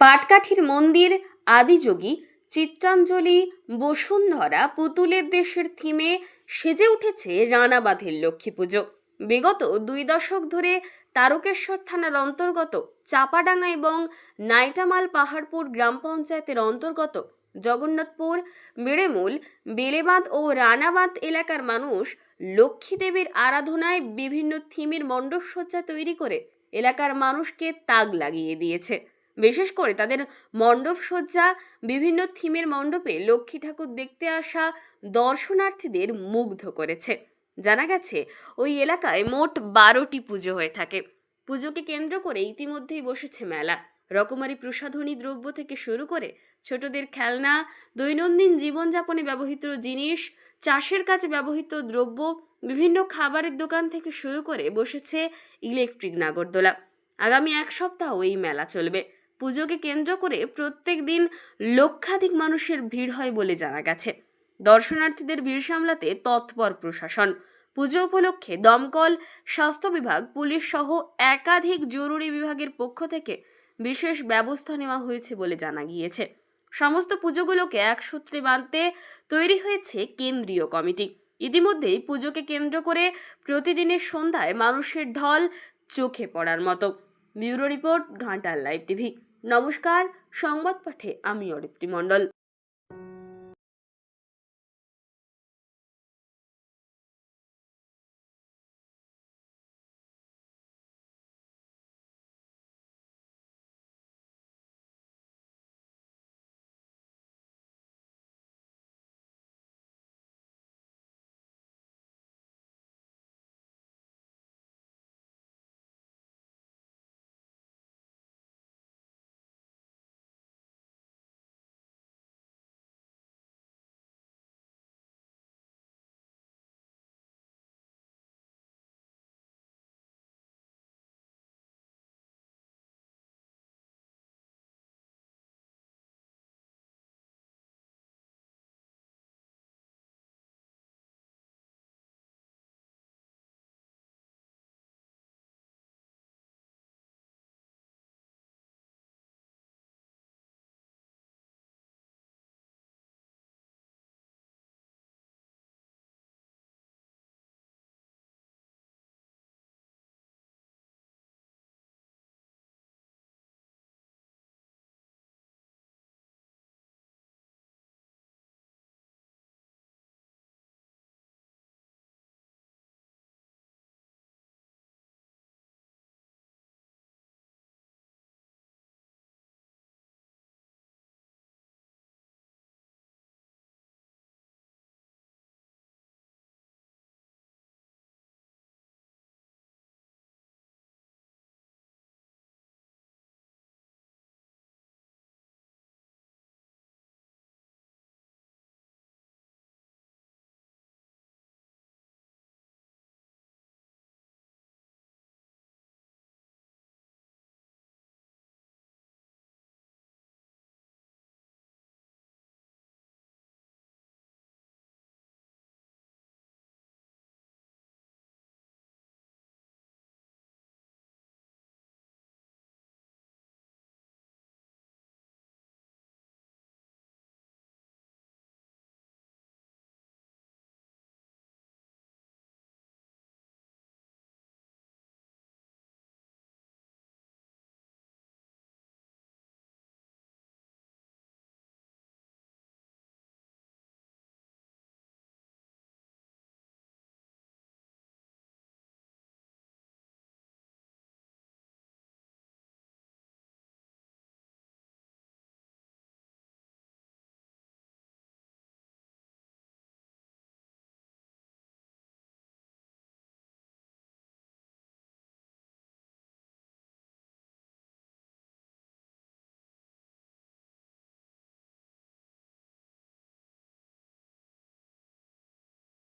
পাটকাঠির মন্দির আদিযোগী চিত্রাঞ্জলি বসুন্ধরা পুতুলের দেশের থিমে সেজে উঠেছে রানাবাঁধের লক্ষ্মী পুজো। বিগত দুই দশক ধরে তারকেশ্বর থানার অন্তর্গত চাপাডাঙ্গা এবং নাইটামাল পাহাড়পুর গ্রাম পঞ্চায়েতের অন্তর্গত জগন্নাথপুর, বেড়েমূল, বেলেবাঁধ ও রানাবাঁধ এলাকার মানুষ লক্ষ্মী দেবীর আরাধনায় বিভিন্ন থিমের মণ্ডপসজ্জা তৈরি করে এলাকার মানুষকে তাক লাগিয়ে দিয়েছে। বিশেষ করে তাদের মণ্ডপ সজ্জা বিভিন্ন থিমের মণ্ডপে লক্ষ্মী ঠাকুর দেখতে আসা দর্শনার্থীদের মুগ্ধ করেছে। জানা গেছে, ওই এলাকায় মোট বারোটি পুজো হয়ে থাকে। পুজোকে কেন্দ্র করে ইতিমধ্যেই বসেছে মেলা। রকমারি প্রসাধনী দ্রব্য থেকে শুরু করে ছোটদের খেলনা, দৈনন্দিন জীবনযাপনে ব্যবহৃত জিনিস, চাষের কাজে ব্যবহৃত দ্রব্য, বিভিন্ন খাবারের দোকান থেকে শুরু করে বসেছে ইলেকট্রিক নাগরদোলা। আগামী এক সপ্তাহ এই মেলা চলবে। পুজোকে কেন্দ্র করে প্রত্যেক দিন লক্ষাধিক মানুষের ভিড় হয় বলে জানা গেছে। দর্শনার্থীদের ভিড় সামলাতে তৎপর প্রশাসন। পুজো উপলক্ষে দমকল, স্বাস্থ্য বিভাগ, পুলিশ সহ একাধিক জরুরি বিভাগের পক্ষ থেকে বিশেষ ব্যবস্থা নেওয়া হয়েছে বলে জানা গিয়েছে। সমস্ত পুজোগুলোকে এক সূত্রে বাঁধতে তৈরি হয়েছে কেন্দ্রীয় কমিটি। ইতিমধ্যেই পুজোকে কেন্দ্র করে প্রতিদিনের সন্ধ্যায় মানুষের ঢল চোখে পড়ার মতো। Bureau report Ghatal live TV. নমস্কার সংবাদ পাঠে আমি অরিত্রী মণ্ডল।